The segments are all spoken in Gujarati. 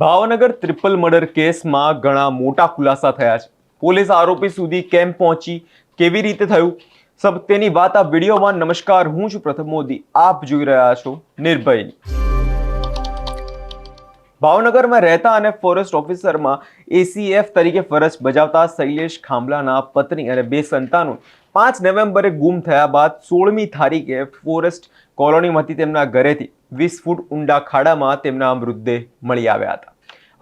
ભાવનગર ટ્રિપલ મર્ડર કેસમાં ઘણા મોટા ખુલાસા થયા છે. પોલીસ આરોપી સુધી કેમ પહોંચી? કેવી રીતે થયું? સબ તેની વાત આ વિડીયોમાં. નમસ્કાર, હું છું પ્રથમ મોદી. આપ જોઈ રહ્યા છો નિર્ભય ભાવનગરમાં રહેતા અને ફોરેસ્ટ ઓફિસરમાં એસીએફ તરીકે ફરજ બજાવતા શૈલેષ ખાંભલાના પત્ની અને બે સંતાનો પાંચ નવેમ્બરે ગુમ થયા બાદ સોળમી તારીખે ફોરેસ્ટ કોલોનીમાંથી તેમના ઘરેથી વીસ ફૂટ ઊંડા ખાડામાં તેમના મૃતદેહ મળી આવ્યા હતા.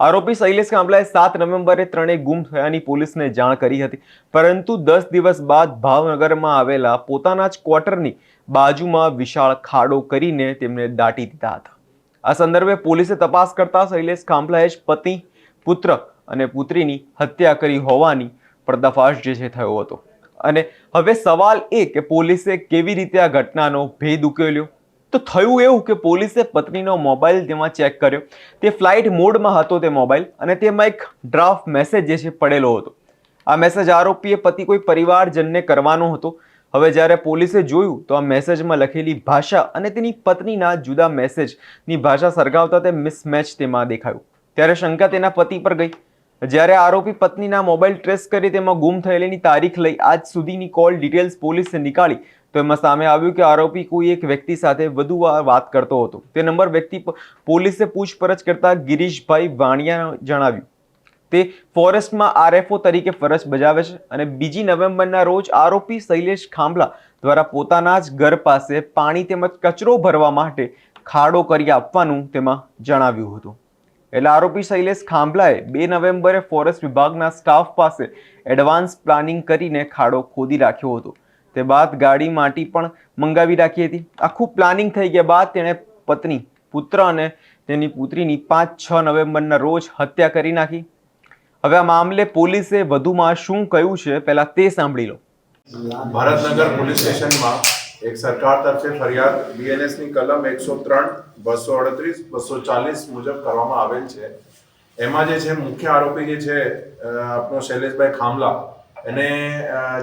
આરોપી શૈલેષ કાંબલાએ સાત નવેમ્બરે ત્રણેય ગુમ થયાની પોલીસને જાણ કરી હતી. પરંતુ દસ દિવસ બાદ ભાવનગરમાં આવેલા પોતાના જ ક્વાર્ટરની બાજુમાં વિશાળ ખાડો કરીને તેમને દાટી દીધા હતા. આ સંદર્ભે પોલીસે તપાસ કરતા શૈલેષ કાંબલાએ જ પતિ, પુત્ર અને પુત્રીની હત્યા કરી હોવાની પર્દાફાશ જે છે થયો હતો. અને હવે સવાલ એ કે પોલીસે કેવી રીતે આ ઘટનાનો ભેદ ઉકેલ્યો? તો થયું એવું કે પોલીસે પત્નીનો મોબાઈલ તેમાં ચેક કર્યો. તે ફ્લાઇટ મોડમાં હતો તે મોબાઈલ અને તેમાં એક ડ્રાફ્ટ મેસેજ જે છે પડેલો હતો. આ મેસેજ આરોપીએ પતિ કોઈ પરિવારજનને કરવાનો હતો. હવે જ્યારે પોલીસે જોયું તો આ મેસેજમાં લખેલી ભાષા અને તેની પત્નીના જુદા મેસેજની ભાષા સરગાવતા તે મિસમેચ તેમાં દેખાયું. ત્યારે શંકા તેના પતિ પર ગઈ. જ્યારે આરોપી પત્નીના મોબાઈલ ટ્રેસ કરી તેમાં ગુમ થયેલીની તારીખ લઈ આજ સુધીની કોલ ડિટેલ્સ પોલીસે નીકાળી, તો એમાં સામે આવ્યું કે આરોપી કોઈ એક વ્યક્તિ સાથે વધુ વાત કરતો હતો. તે નંબર વ્યક્તિ પોલીસે પૂછપરછ કરતા ગિરીશભાઈ વાણિયા જણાવ્યું. તે ફોરેસ્ટમાં આરએફઓ તરીકે ફરજ બજાવે છે અને બીજી નવેમ્બરના રોજ આરોપી શૈલેષ ખાંભલા દ્વારા પોતાના જ ઘર પાસે પાણી તેમજ કચરો ભરવા માટે ખાડો કરી આપવાનું તેમાં જણાવ્યું હતું. એટલે આરોપી શૈલેષ ખાંભલાએ બે નવેમ્બરે ફોરેસ્ટ વિભાગના સ્ટાફ પાસે એડવાન્સ પ્લાનિંગ કરીને ખાડો ખોદી રાખ્યો હતો. તે બાદ ગાડી માટી પણ મંગાવી રાખી હતી. આખું પ્લાનિંગ થઈ ગયા બાદ તેણે પત્ની, પુત્ર અને તેની પુત્રીની પાંચ છ નવેમ્બરના રોજ હત્યા કરી નાખી. હવે આ મામલે પોલીસે વધુમાં શું કહ્યું છે પહેલા તે સાંભળી લો. ભારતનગર પોલીસ સ્ટેશનમાં એક સરકાર તરફે ફરિયાદ બીએનએસની કલમ એકસો ત્રણ, બસો અડત્રીસ, બસો ચાલીસ મુજબ કરવામાં આવેલ છે. એમાં જે છે, મુખ્ય આરોપી જે છે આપણો શૈલેષભાઈ ખામલા, એને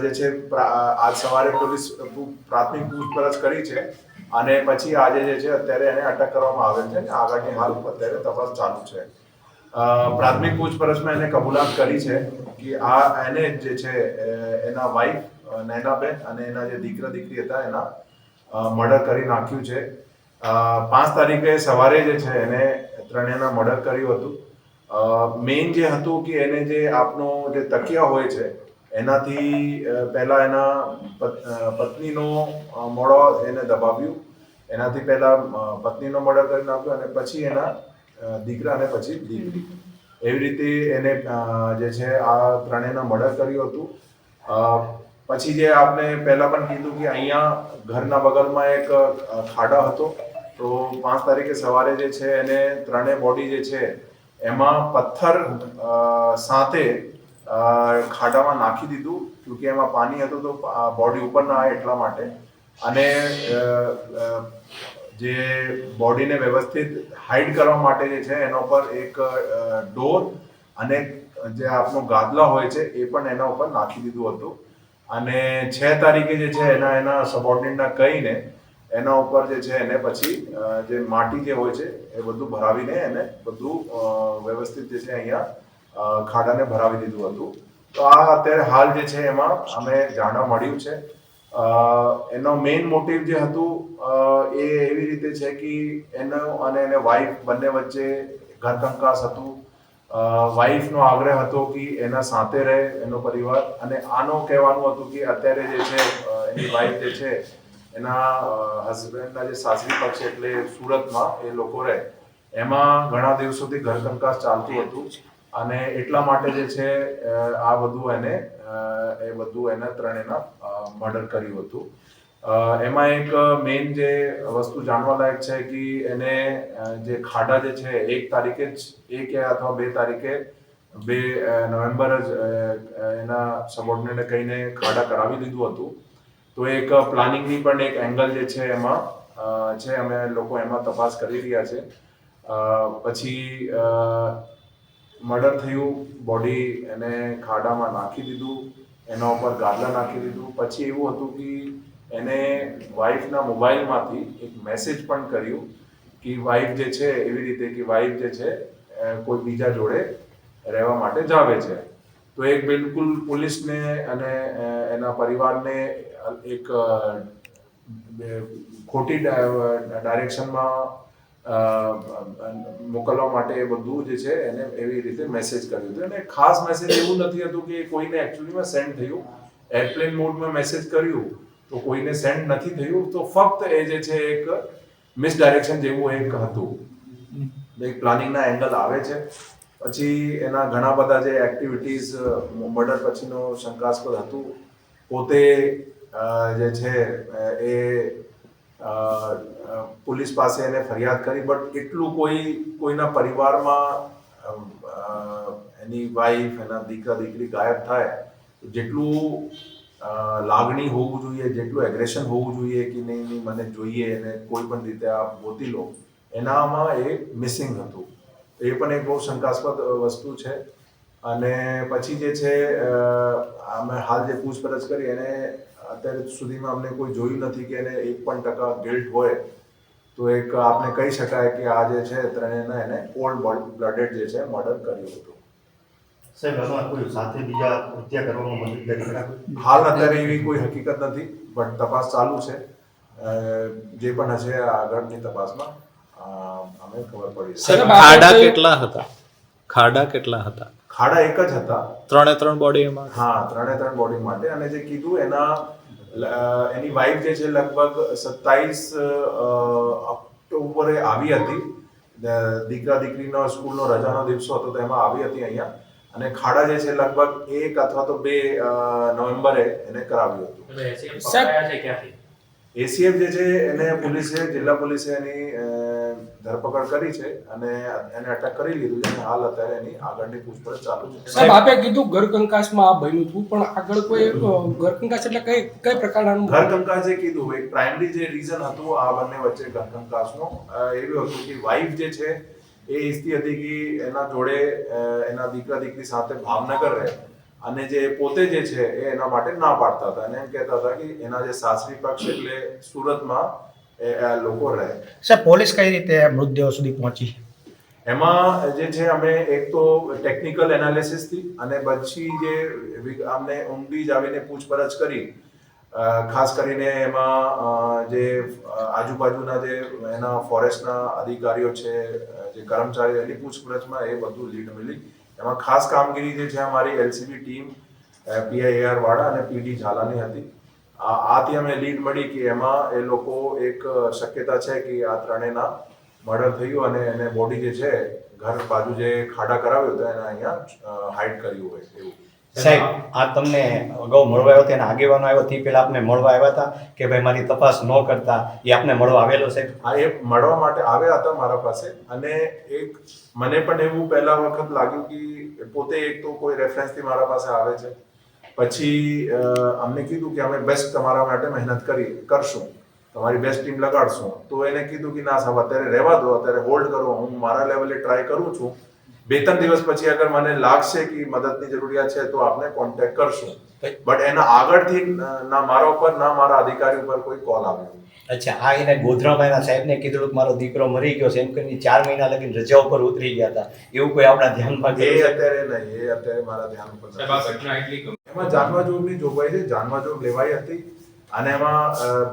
જે છે આજ સવારે પોલીસ પ્રાથમિક પૂછપરછ કરી છે અને પછી આજે જે છે, અત્યારે એને અટક કરવામાં આવેલ છે આગળની હાલ અત્યારે તપાસ ચાલુ છે. પ્રાથમિક પૂછપરછમાં એને કબૂલાત કરી છે કે આ, એને જે છે એના વાઈફ નૈનાબેન અને એના જે દીકરા દીકરી હતા, એના મર્ડર કરી નાખ્યું છે. પાંચ તારીખે સવારે જે છે એને ત્રણેયના મર્ડર કર્યું હતું. મેઇન જે હતું કે એને જે આપનો જે તકિયા હોય છે, એનાથી પહેલાં એના પત્નીનો મોડો એને દબાવ્યું. એનાથી પહેલા પત્નીનો મર્ડર કરી નાખ્યો અને પછી એના દીકરા અને પછી દીકરી. એવી રીતે એને જે છે આ ત્રણેયના મર્ડર કર્યું હતું. પછી જે આપણે પહેલા પણ કીધું કે અહીંયા ઘરના બગલમાં એક ખાડા હતો. તો પાંચ તારીખે સવારે જે છે એને ત્રણેય બોડી જે છે એમાં પથ્થર સાથે ખાડામાં નાખી દીધું કેમકે એમાં પાણી હતું તો બોડી ઉપર ના આવે એટલા માટે. અને જે બોડીને વ્યવસ્થિત હાઇડ કરવા માટે જે છે એના ઉપર એક ડોર અને જે આપણો ગાદલા હોય છે એ પણ એના ઉપર નાખી દીધું હતું. અને છ તારીખે જે છે એના એના સબોર્ડિનેટના કહીને એના ઉપર જે છે એને પછી જે માટી જે હોય છે, એ બધું ભરાવીને એને બધું વ્યવસ્થિત જે છે અહીંયા ખાડાને ભરાવી દીધું હતું. તો આ અત્યારે હાલ જે છે એમાં અમે જાણવા મળ્યું છે. એનો મેઇન મોટિવ જે હતું એ એવી રીતે છે કે એનો અને એને વાઇફ બંને વચ્ચે ઘરકંકાસ હતું. વાઈફનો આગ્રહ હતો કે એના સાથે રહે એનો પરિવાર. અને આનો કહેવાનું હતું કે અત્યારે જે છે એની વાઈફ જે છે, એના હસબન્ડના જે સાસરી પક્ષ એટલે સુરતમાં એ લોકો રહે. એમાં ઘણા દિવસોથી ઘરકંકાસ ચાલતું હતું. અને એટલા માટે જે છે આ બધું એને એ બધું એને ત્રણેના મર્ડર કર્યું હતું. એમાં એક મેઇન જે વસ્તુ જાણવા લાયક છે કે એને જે ખાડા જે છે, એક તારીખે જ, એક અથવા બે તારીખે બે નવેમ્બર જ એના સબોર્ડિનેટે કહીને ખાડા કરાવી દીધું હતું. તો એક પ્લાનિંગની પણ એક એંગલ જે છે એમાં છે, અમે લોકો એમાં તપાસ કરી રહ્યા છે. પછી મર્ડર થયું બોડી એને ખાડામાં નાખી દીધું, એના ઉપર ગાદલા નાખી દીધું. પછી એવું હતું કે એને વાઈફના મોબાઈલમાંથી એક મેસેજ પણ કર્યું કે વાઈફ જે છે એવી રીતે કે વાઈફ જે છે કોઈ બીજા જોડે રહેવા માટે જાવે છે. તો એક બિલકુલ પોલીસને અને એના પરિવારને એક ખોટી ડાયરેક્શનમાં મોકલવા માટે એ બધું જે છે એને એવી રીતે મેસેજ કર્યું હતું. અને ખાસ મેસેજ એવું નથી હતું કે કોઈને એકચ્યુઅલીમાં સેન્ડ થયું. એરપ્લેન મોડમાં મેસેજ કર્યું. તો કોઈને સેન્ડ નથી થયું, તો ફક્ત એ જે છે એક મિસડાયરેક્શન જેવું એક હતું. એક પ્લાનિંગના એંગલ આવે છે. પછી એના ઘણા બધા જે એક્ટિવિટીઝ મર્ડર પછીનો શંકાસ્પદ હતું. પોતે જે છે, એ પોલીસ પાસે એને ફરિયાદ કરી બટ એટલું કોઈ, કોઈના પરિવારમાં એની વાઈફ એના દીકરા, દીકરી ગાયબ થાય જેટલું લાગણી હોવું જોઈએ, જેટલું એગ્રેશન હોવું જોઈએ કે નહીં નહીં, મને જોઈએ અને કોઈ પણ રીતે આપ ગોતી લો. એનામાં એ મિસિંગ હતું. તો એ પણ એક બહુ શંકાસ્પદ વસ્તુ છે. અને પછી જે છે અમે હાલ જે પૂછપરછ કરી, એને અત્યાર સુધીમાં અમને કોઈ જોયું નથી કે એને એક પણ ટકા ગિલ્ટ હોય, તો એક આપણે કહી શકાય કે આ જે છે, ત્રણેયના એને કોલ્ડ બ્લડેડ જે છે મર્ડર કર્યું હતું. સાહેબ આમાં કોઈ સાથે બીજા હત્યા કરવામાં મદદ કરી હાલ અત્યારે એવી કોઈ હકીકત નથી બટ તપાસ ચાલુ છે. જે પણ હશે આગળની તપાસમાં અમે ખબર પડી સાહેબ સાહેબ, ખાડા કેટલા હતા? ખાડા કેટલા હતા? ખાડા એક જ હતા. ત્રણે ત્રણ બોડી એમાં? હા ત્રણે ત્રણ બોડી માટે. અને જે કીધું એના એની વાઇફ જે છે લગભગ સત્તાવીસ ઓક્ટોબરે આવી હતી. દીકરા દીકરીનો સ્કૂલનો રજાનો દિવસો હતો તો એમાં આવી હતી અહીંયા. અને ખાડા જે છે લગભગ એક અથવા તો બે નવેમ્બરે એને કરાવ્યું હતું. એસીએફ જે છે એને પોલીસે જિલ્લા પોલીસે એની ધરપકડ કરી છે અને એને અટક કરી લીધું છે. અને હાલ અત્યારે એની આગળની પૂછપરછ ચાલુ છે. સાહેબ આપે કીધું ઘર કંકાસમાં આ બન્યું હતું પણ આગળ કોઈ અ, ઘર કંકાસ એટલે કઈ કઈ પ્રકારનું ઘર જે કીધું. એક પ્રાઇમરી જે રીઝન હતું આ બંને વચ્ચે ઘર કંકાસનો એવું હતું કે વાઈફ જે છે એ ઈચ્છતી હતી કે એના જોડે એના દીકરા દીકરી સાથે ભાવનગર રહે. અને જે પોતે જે છે એ એના માટે ના પાડતા હતા. અને એમ કહેતા હતા કે એના જે સાસરી પક્ષ એટલે સુરતમાં એ લોકો રહે. સર પોલીસ કઈ રીતે મૃતદેહો સુધી પહોંચી? એમાં જે છે અમે એક તો ટેકનિકલ એનાલિસિસથી અને પછી જે અમને ઊંડી જ આવીને પૂછપરછ કરી. ખાસ કરીને એમાં જે આજુબાજુના જે, એના ફોરેસ્ટના અધિકારીઓ છે જે કર્મચારીઓ એની પૂછપરછમાં એ બધું લીડ મળી એમાં ખાસ કામગીરી જે છે, અમારી એલસીબી ટીમ પીઆઈઆર વાળા અને પીડી ઝાલાની હતી. આ આથી અમે લીડ મળી કે એમાં એ લોકો એક શક્યતા છે કે આ ત્રણેયના મર્ડર થયું અને એને બોડી જે છે, ઘર બાજુ જે ખાડા કરાવ્યો હતો એને અહીંયા હાઇડ કર્યું હોય એવું. સાહેબ આ તમને અગાઉ મળવા આવ્યો હતો અને આગેવાનો આવ્યો તે પહેલા આપને મળવા આવ્યા હતા કે ભાઈ મારી તપાસ ન કરતા એ આપને મળવા આવેલો સાહેબ આ એ મળવા માટે આવ્યા હતા મારા પાસે અને એક મને પણ એવું પહેલા વખત લાગ્યું કે પોતે એક તો કોઈ રેફરન્સથી મારા પાસે આવે છે. પછી અમને કીધું કે અમે બેસ્ટ તમારા માટે મહેનત કરી કરશું. તમારી બેસ્ટ ટીમ લગાડશું. તો એને કીધું કે ના સાહેબ અત્યારે રહેવા દો અત્યારે હોલ્ડ કરો. હું મારા લેવલે ટ્રાય કરું છું. બે ત્રણ દિવસ પછી અગર મને લાગશે કે મદદની જરૂરિયાત છે તો આપને કોન્ટેક્ટ કરશું બટ એના આગળથી ના મારા ઉપર ના મારા અધિકારી ઉપર કોઈ કોલ આવ્યો અચ્છા આ એને ગોધરામાં સાહેબને કીધું કે મારો દીકરો મરી ગયો છે. એમ કરીને ચાર મહિના લગીને રજા ઉપર ઉતરી ગયા હતા. એવું કોઈ આપણા ધ્યાનમાં એ અત્યારે નહીં એ અત્યારે મારા ધ્યાન ઉપર એમાં જાનવા જોગની જોગવાઈ છે જાનવા જોગ લેવાઈ હતી. અને એમાં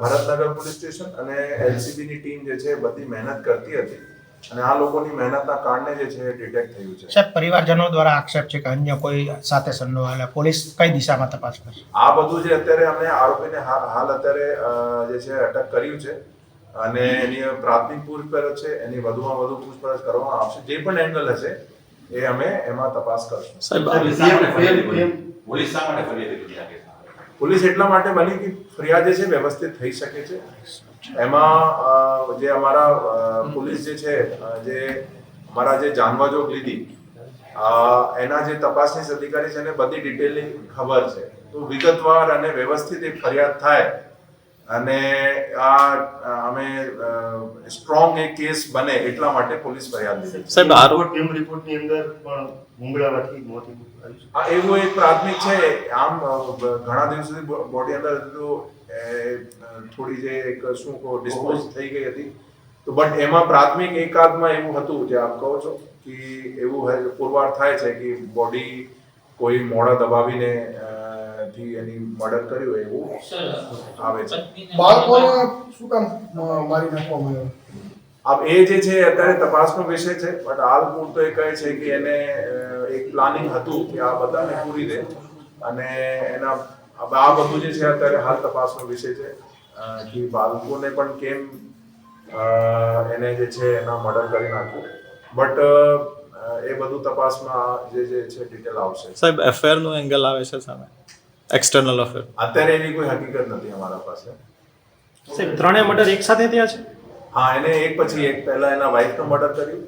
ભરતનગર પોલીસ સ્ટેશન અને એલસીબી ની ટીમ જે છે બધી મહેનત કરતી હતી. અને આ લોકોની મહેનતના કારણે જે છે ડિટેક્ટ થયું છે સાહેબ પરિવારજનો દ્વારા આક્ષેપ છે કે અન્ય કોઈ સાથે સંડોવાયેલા પોલીસ કઈ દિશામાં તપાસ કરશે આ બધું જે અત્યારે અમે આરોપીને હાલ હાલ અત્યારે જે છે અટક કર્યું છે અને એની પ્રાથમિક પૂછપરછ છે એની વધુમાં વધુ પૂછપરછ કરવામાં આવશે જે પણ એંગલ હશે એ અમે એમાં તપાસ કરશું સાહેબ? પોલીસ શા માટે ફરિયાદ? પોલીસ એટલા માટે બની કે ફરિયાદ જે છે વ્યવસ્થિત થઈ શકે છે એમાં જે અમારા પોલીસ જે છે જે અમારા જે જાનવાજોગ લીધી એના જે તપાસની અધિકારી છે એને બધી ડિટેલની ખબર છે. તો વિગતવાર અને વ્યવસ્થિત એક ફરિયાદ થાય અને આ અમે સ્ટ્રોંગ એક કેસ બને એટલા માટે પોલીસ ફરિયાદ લીધી સાહેબ રિપોર્ટ- ટીમ રિપોર્ટની અંદર પણ મુંગળાવાથી મોત આ એવું એક પ્રાથમિક છે આમ ઘણા દિવસ સુધી બોડી અંદર થોડી જે એક શું કહો ડિસ્પોઝ થઈ ગઈ હતી. તો બટ એમાં પ્રાથમિક એકાદમાં એવું હતું જે આપ કહો છો કે એવું પુરવાર થાય છે કે બોડી કોઈ મોડા દબાવીને થી એની મર્ડર કર્યું હોય એવું આવે છે. બાળકોને શું કામ મારી નાખવામાં આવ્યો એ જે છે અત્યારે તપાસનો વિષય છે બટ હાલ પૂરતો એ કહે છે કે એને એક પ્લાનિંગ હતું કે આ બધાને પૂરી દે. અને એના હવે આ બધું જે છે અત્યારે હાલ તપાસનો વિષય છે. કે બાળકોને પણ કેમ એને જે છે એના મર્ડર કરી નાખ્યું. બટ એ બધું તપાસમાં જે જે છે ડિટેલ આવશે. સાહેબ એફઆઈઆરનું એંગલ આવે છે સામે? એક્સટર્નલ અફેર અત્યારે એની કોઈ હકીકત નથી અમારા પાસે. સાહેબ ત્રણેય મર્ડર એક સાથે થયા છે? હા એને એક પછી એક. પહેલા એના વાઈફનું મર્ડર કર્યું.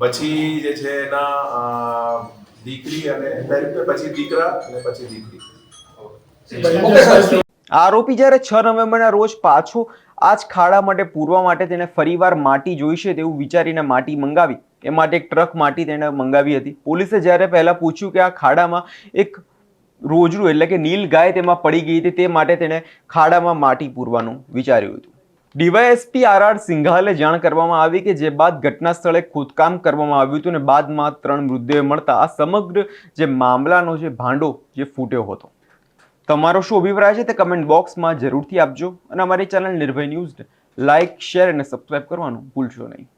પછી જે છે એના દીકરી અને પછી દીકરા અને પછી દીકરી. આરોપી જ્યારે છ નવેમ્બરના રોજ પાછો આ ખાડા માટે પૂરવા માટે તેને ફરીવાર માટી જોઈશે તેવું વિચારીને માટી મંગાવી. એ માટે એક ટ્રક માટી તેને મંગાવી હતી. પોલીસે જ્યારે પહેલાં પૂછ્યું કે આ ખાડામાં એક રોજડું એટલે કે નીલ ગાય તેમાં પડી ગઈ હતી તે માટે તેણે ખાડામાં માટી પૂરવાનું વિચાર્યું હતું. ડીવાયએસપી આર આર સિંઘાલે જાણ કરવામાં આવી કે જે બાદ ઘટના સ્થળે ખોદકામ કરવામાં આવ્યું હતું અને બાદમાં ત્રણ મૃતદેહ મળતા આ સમગ્ર જે મામલાનો જે ભાંડો જે ફૂટ્યો હતો. તમારો શું અભિપ્રાય છે તે કમેન્ટ બોક્સમાં જરૂરથી આપજો. અને અમારી ચેનલ નિર્ભય ન્યૂઝને લાઇક શેર અને સબસ્ક્રાઇબ કરવાનું ભૂલશો નહીં.